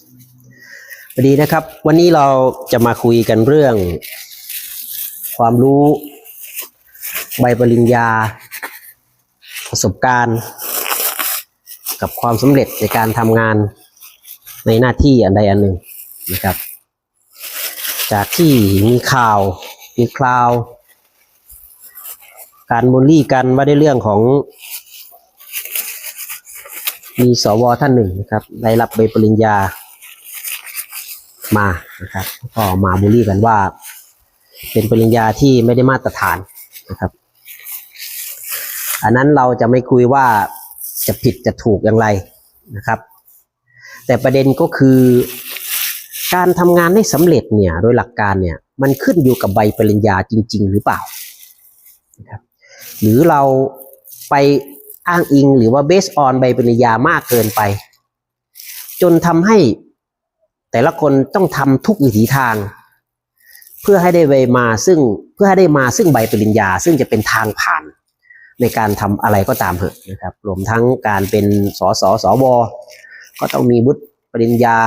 สวัสดีนะครับ วันนี้เราจะมาคุยกันเรื่อง ความรู้ใบปริญญา ประสบการณ์ กับความสำเร็จในการทำงานในหน้าที่อันใดอันหนึ่งนะครับ จากที่มีข่าวมีคราว การบูลลี่กันว่าได้เรื่องของมีสวท่านหนึ่งนะครับ ได้รับใบปริญญา มานะครับ ก็มาบูลลี่กันว่า เป็นปริญญาที่ไม่ได้มาตรฐานนะครับ อันนั้นเราจะไม่คุยว่าจะผิดจะถูกอย่างไรนะครับ แต่ประเด็นก็คือการทำงานให้สำเร็จเนี่ยโดยหลักการเนี่ยมันขึ้นอยู่กับใบปริญญาจริง ๆ หรือเปล่านะครับหรือเราไปอ้างอิงหรือว่าเบสออนใบปริญญามากเกินไป จนทำให้ แต่ละคนต้องทำทุกวิถีทาง เพื่อให้ได้ใบมาซึ่งเพื่อให้ได้มาซึ่งใบปริญญา ซึ่งจะเป็นทางผ่านในการทำอะไรก็ตามเหอะนะครับ รวมทั้งการเป็นสสสวก็ต้องมีวุฒิปริญญา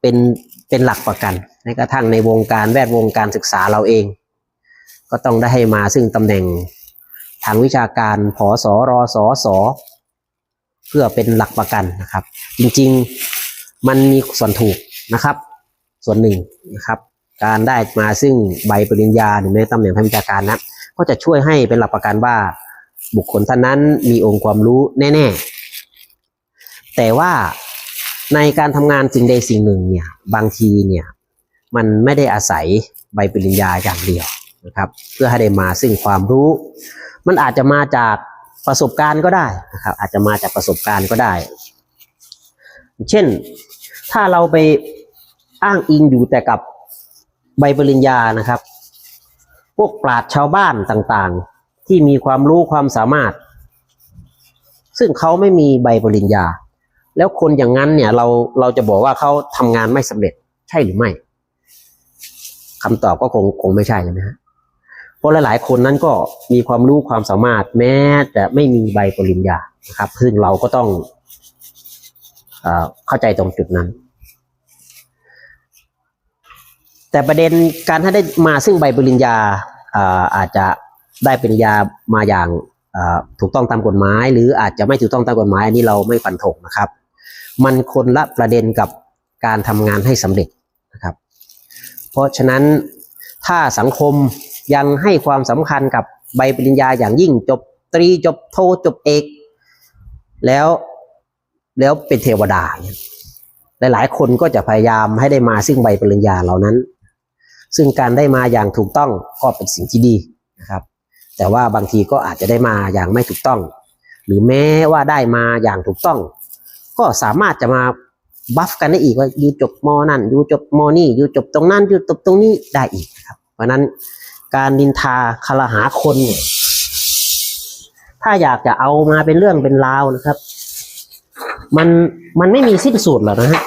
เป็นเป็นหลักประกันในกระทั่งในวงการแวดวงการศึกษาเราเอง ก็ต้องได้ให้มาซึ่งตำแหน่งทางวิชาการผอสอรอสอสอเพื่อเป็นหลักประกันนะครับ จริง ๆ มันมีส่วนถูกนะครับ ส่วนหนึ่งนะครับ การได้มาซึ่งใบปริญญาหรือในตำแหน่งทางวิชาการนะก็จะช่วยให้เป็นหลักประกันว่า บุคคลท่านนั้นมีองค์ความรู้แน่ ๆ แต่ว่าในการทำงานสิ่งใดสิ่งหนึ่งเนี่ยบางทีเนี่ยมันไม่ได้อาศัยใบปริญญาอย่างเดียวนะครับ เพื่อให้ได้มาซึ่งความรู้ มันอาจจะมาจากประสบการณ์ก็ได้นะครับ อาจจะมาจากประสบการณ์ก็ได้ เช่น ถ้าเราไปอ้างอิงอยู่แต่กับใบปริญญานะครับ พวกปราชญ์ชาวบ้านต่างๆ ที่มีความรู้ความสามารถ ซึ่งเขาไม่มีใบปริญญา แล้วคนอย่างนั้นเนี่ยเราเราจะบอกว่าเขาทำงานไม่สำเร็จใช่หรือไม่คำตอบก็คงคงไม่ใช่นะฮะเพราะหลายๆ คนนั้นก็มีความรู้ความสามารถแม้แต่ไม่มีใบปริญญานะครับ ซึ่งเราก็ต้องเข้าใจตรงจุดนั้น แต่ประเด็นการถ้าได้มาซึ่งใบปริญญาอาอาจจะได้ปริญญามาอย่างาถูกต้องตามกฎหมาย หรืออาจจะไม่ถูกต้องตามกฎหมายอันนี้เราไม่ฟันธงนะครับ มันคนละประเด็นกับการทำงานให้สำเร็จนะครับ เพราะฉะนั้นถ้าสังคมยังให้ความสำคัญกับใบปริญญาอย่างยิ่งจบตรีจบโทจบเอกแล้วแล้วเป็นเทวดาเนี่ยหลายๆ คนก็จะพยายามให้ได้มาซึ่งใบปริญญาเหล่านั้น ซึ่งการได้มาอย่างถูกต้องก็เป็นสิ่งที่ดีนะครับ แต่ว่าบางทีก็อาจจะได้มาอย่างไม่ถูกต้อง หรือแม้ว่าได้มาอย่างถูกต้อง ก็สามารถจะมาบัฟกันได้อีกว่าอยู่จบมอนั่นอยู่จบมอนี่อยู่จบตรงนั้นอยู่จบตรงนี้ได้อีกครับ เพราะนั้นการนินทาคารหาคนเนี่ยถ้าอยากจะเอามาเป็นเรื่องเป็นราวนะครับ มันมันไม่มีสิ้นสุดหรอกนะฮะ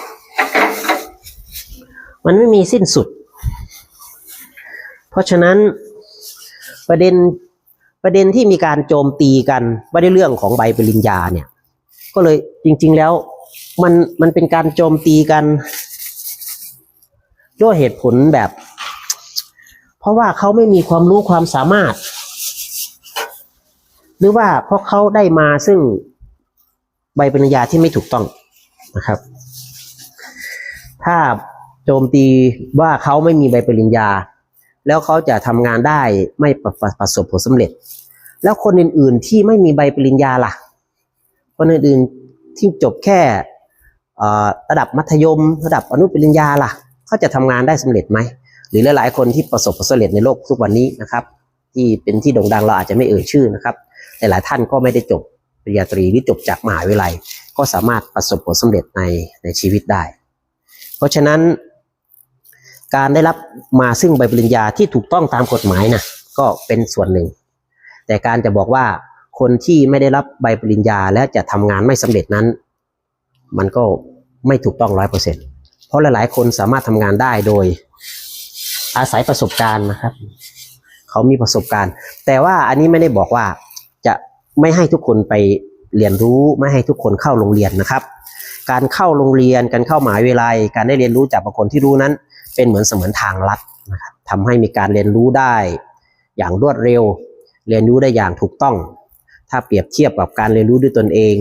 มันไม่มีสิ้นสุด เพราะฉะนั้นประเด็นประเด็นที่มีการโจมตีกันว่าในเรื่องของใบปริญญาเนี่ยก็เลยจริง ๆแล้วมันมันเป็นการโจมตีกัน ด้วยเหตุผลแบบ เพราะว่าเขาไม่มีความรู้ความสามารถ หรือว่าเพราะเขาได้มาซึ่งใบปริญญาที่ไม่ถูกต้องนะครับ ถ้าโจมตีว่าเขาไม่มีใบปริญญา แล้วเขาจะทำงานได้ไม่ประประประสบผลสำเร็จ แล้วคนอื่นๆที่ไม่มีใบปริญญาล่ะ คนอื่นๆที่จบแค่ระดับมัธยม ระดับอนุปริญญาล่ะเขาจะทำงานได้สำเร็จไหมหรือหลายๆคนที่ประสบผลสำเร็จในโลกทุกวันนี้นะครับ ที่เป็นที่โด่งดังเราอาจจะไม่เอ่ยชื่อนะครับหลายๆท่านก็ไม่ได้จบปริญญาตรีหรือจบจากมหาวิทยาลัย ก็สามารถประสบผลสำเร็จในในชีวิตได้ เพราะฉะนั้น การได้รับมาซึ่งใบปริญญาที่ถูกต้องตามกฎหมายนะก็เป็นส่วนหนึ่ง แต่การจะบอกว่าคนที่ไม่ได้รับใบปริญญาและจะทำงานไม่สำเร็จนั้น มันก็ไม่ถูกต้องร้อยเปอร์เซ็นต์เพราะหลายๆ คนสามารถทำงานได้โดยอาศัยประสบการณ์นะครับ เขามีประสบการณ์ แต่ว่าอันนี้ไม่ได้บอกว่าจะไม่ให้ทุกคนไปเรียนรู้ไม่ให้ทุกคนเข้าโรงเรียนนะครับ การเข้าโรงเรียนการเข้ามหาวิทยาลัย การได้เรียนรู้จากบุคคลที่รู้นั้น เป็นเหมือนเสมือนทางลัดนะครับทำให้มีการเรียนรู้ได้อย่างรวดเร็ว เรียนรู้ได้อย่างถูกต้อง ถ้าเปรียบเทียบกับการเรียนรู้ด้วยตนเอง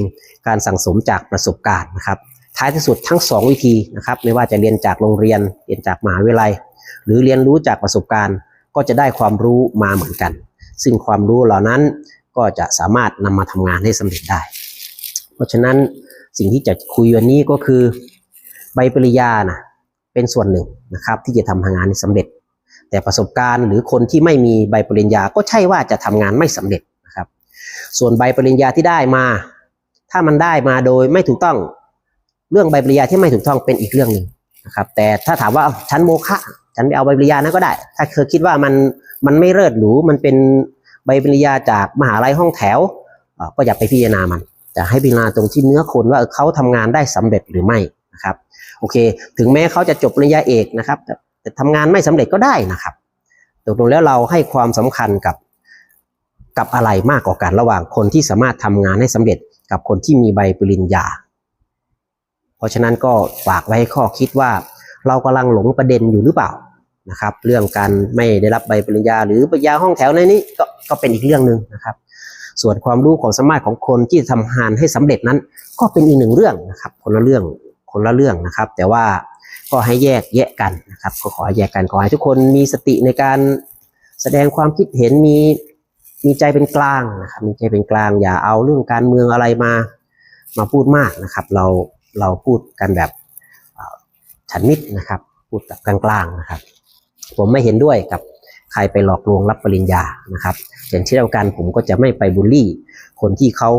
การสั่งสมจากประสบการณ์นะครับ ท้ายที่สุดทั้งสองวิธีนะครับ ไม่ว่าจะเรียนจากโรงเรียน เรียนจากมหาวิทยาลัย หรือเรียนรู้จากประสบการณ์ ก็จะได้ความรู้มาเหมือนกัน ซึ่งความรู้เหล่านั้นก็จะสามารถนำมาทำงานให้สำเร็จได้ เพราะฉะนั้นสิ่งที่จะคุยวันนี้ก็คือใบปริญญานะ เป็นส่วนหนึ่งนะครับ ที่จะทำงานให้สำเร็จ แต่ประสบการณ์หรือคนที่ไม่มีใบปริญญาก็ใช่ว่าจะทำงานไม่สำเร็จนะครับ ส่วนใบปริญญาที่ได้มา ถ้ามันได้มาโดยไม่ถูกต้องเรื่องใบปริญญาที่ไม่ถูกต้องเป็นอีกเรื่องหนึ่งนะครับแต่ถ้าถามว่าเอาฉันโมฆะฉันไปเอาใบปริญญานั้นก็ได้ ถ้าเธอคิดว่ามันมันไม่เลิศหรูมันเป็นใบปริญญาจากมหาลัยห้องแถว ก็อย่าไปพิจารณามันจะให้พิจารณาตรงที่เนื้อคนว่าเออเขาทำงานได้สำเร็จหรือไม่ นะครับโอเค ถึงแม้เขาจะจบปริญญาเอกนะครับ แต่ทำงานไม่สำเร็จก็ได้นะครับตกลงแล้วเราให้ความสำคัญกับกับอะไรมากกว่ากันระหว่างคนที่สามารถทำงานให้สำเร็จกับคนที่มีใบปริญญา เพราะฉะนั้นก็ฝากไว้ให้ข้อคิดว่า เรากำลังหลงประเด็นอยู่หรือเปล่านะครับ เรื่องการไม่ได้รับใบปริญญา หรือปริญญาห้องแถวในนี้ก็ก็เป็นอีกเรื่องหนึ่งนะครับ ส่วนความรู้ของสามารถของคนที่ทำงานให้สำเร็จนั้น ก็เป็นอีกหนึ่งเรื่องนะครับคนละเรื่อง คนละเรื่องนะครับ แต่ว่าก็ให้แยกแยะกันนะครับก็ขอแยกกันขอให้ทุกคนมีสติในการแสดงความคิดเห็นมีมีใจเป็นกลางนะครับมีใจเป็นกลาง อย่าเอาเรื่องการเมืองอะไรมามาพูดมากนะครับ เราเราพูดกันแบบฉันมิตรนะครับ พูดแบบกลางๆนะครับ ผมไม่เห็นด้วยกับใครไปหลอกลวงรับปริญญานะครับอย่างเช่นเดียวกันผมก็จะไม่ไปบูลลี่ คนที่เขา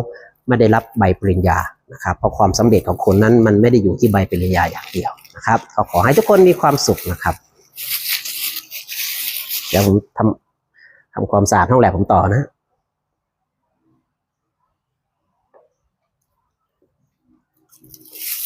ไม่ได้รับใบปริญญา นะครับเพราะความสำเร็จของคนนั้นมันไม่ได้อยู่ที่ใบปริญญาอย่างเดียวนะครับก็ขอให้ทุกคนมีความสุขนะครับ เดี๋ยวผมทำทำความสะอาดห้องแลบผมต่อนะ